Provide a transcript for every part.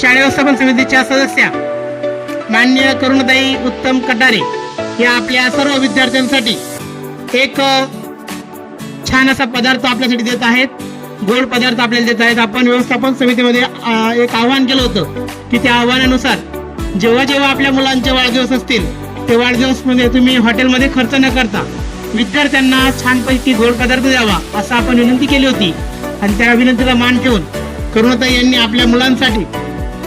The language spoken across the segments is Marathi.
शाळा व्यवस्थापन समितीच्या सदस्या मान्य करुणताई उत्तम कटारे या आपल्या सर्व विद्यार्थ्यांसाठी एक छान असा पदार्थ आपल्यासाठी देत आहेत. गोड पदार्थ आपल्याला देत आहेत. आपण व्यवस्थापन समितीमध्ये एक आव्हान केलं होतं की त्या आव्हानानुसार जेव्हा जेव्हा आपल्या मुलांचे वाढदिवस असतील ते वाढदिवसमध्ये तुम्ही हॉटेलमध्ये खर्च न करता विद्यार्थ्यांना छानपैकी गोड पदार्थ द्यावा असं आपण विनंती केली होती. आणि त्या विनंतीला मान ठेवून करुणाताई यांनी आपल्या मुलांसाठी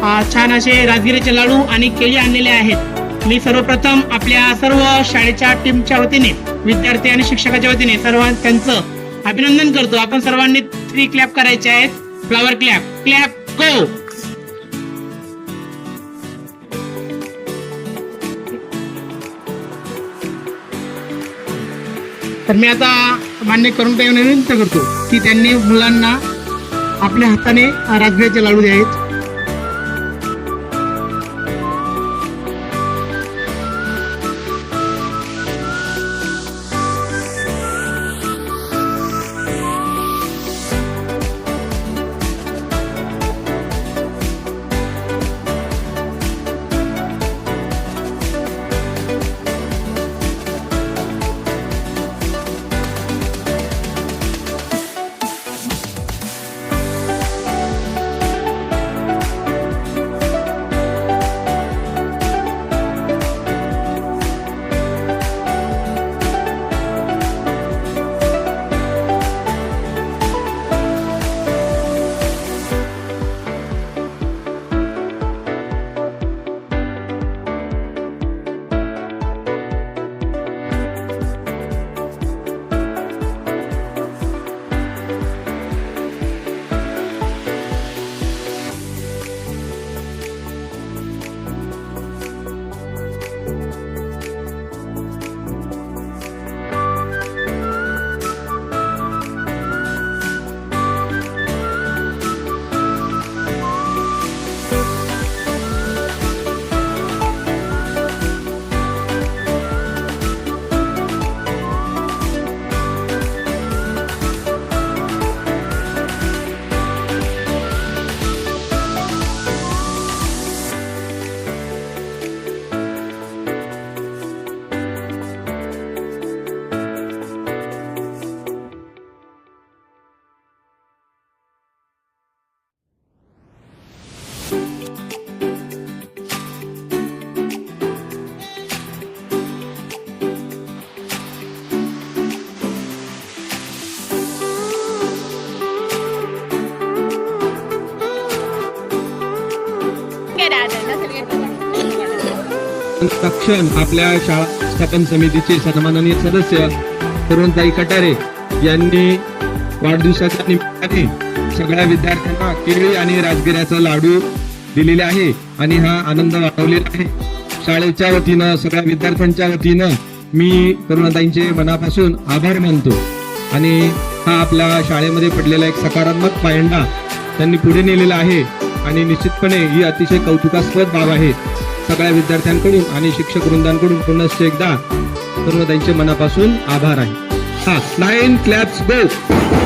छान असे राजगिरीचे लाडू आणि केळी आणलेले आहेत. मी सर्वप्रथम आपल्या सर्व शाळेच्या टीमच्या वतीने विद्यार्थी आणि शिक्षकाच्या वतीने सर्व त्यांचं अभिनंदन करतो. आपण सर्वांनी थ्री क्लॅप करायचे आहेत. फ्लॉवर क्लॅप क्लॅप गो तर मी आता मान्य करून काही विनंती करतो की त्यांनी मुलांना आपल्या हाताने राजगिराचे लाडू द्यावेत तक्षण आपल्या शाळा स्थापन समितीचे सन्माननीय सदस्य तरुणताई कटारे यांनी वाढदिवसाच्या निमित्ताने सगळ्या विद्यार्थ्यांना केळी आणि राजगिऱ्याचा लाडू दिलेले आहे आणि हा आनंद वाढवलेला आहे. शाळेच्या वतीनं सगळ्या विद्यार्थ्यांच्या वतीनं मी तरुणताईंचे मनापासून आभार मानतो. आणि हा आपल्या शाळेमध्ये पडलेला एक सकारात्मक पायंडा त्यांनी पुढे नेलेला आहे. आणि निश्चितपणे ही अतिशय कौतुकास्पद बाब आहे. सगळ्या विद्यार्थ्यांकडून आणि शिक्षक वृंदांकडून पुनश्च एकदा सर्व त्यांचे मनापासून आभार आहे. हा नाईन क्लॅप्स गो